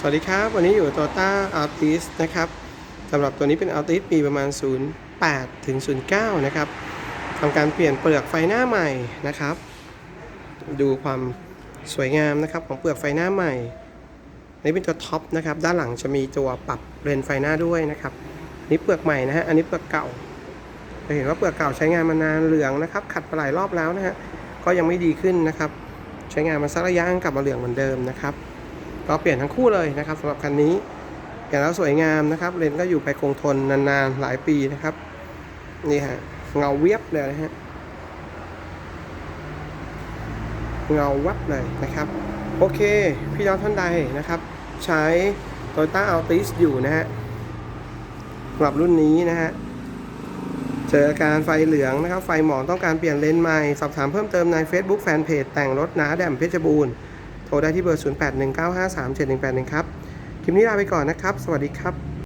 สวัสดีครับ วันนี้อยู่ Toyota Altis นะครับสำหรับตัวนี้เป็น Altis ปีประมาณ 08 ถึง 09 นะครับทำการเปลี่ยนเปลือกไฟหน้าใหม่นะครับ ดูความสวยงามนะครับของเปลือกไฟหน้าใหม่นนี้เป็นตัวท็อปนะครับ ด้านหลังจะมีตัวปรับเลนส์ไฟหน้าด้วยนะครับนี้เปลือกใหม่นะฮะอันนี้เปลือกเก่าจะเห็นว่าเปลือกเก่าใช้งานมานานเหลืองนะครับ ขัดไปหลายรอบแล้วนะฮะก็ยังไม่ดีขึ้นนะครับ ใช้งานมาสักระยะกลับมาเหลืองเหมือนเดิมนะครับ ก็เปลี่ยนทั้งคู่เลยนะครับสำหรับคันนี้เปลี่ยนแล้วสวยงามนะครับเลนก็อยู่ไปคงทนนานๆหลายปีนะครับนี่ฮะเงาเวียบเลยนะฮะเงาวับเลยนะครับ โอเค พี่น้องท่านใดนะครับ ใช้ Toyota Altis อยู่นะฮะสำหรับรุ่นนี้นะฮะเจออาการไฟเหลืองนะครับ ไฟหมองต้องการเปลี่ยนเลนส์ใหม่ สอบถามเพิ่มเติมใน Facebook Fanpage แต่งรถน้าแดมเพชรบูรณ์ โทรได้ที่เบอร์ 0819537181 ครับ คลิปนี้ลาไปก่อนนะครับ สวัสดีครับ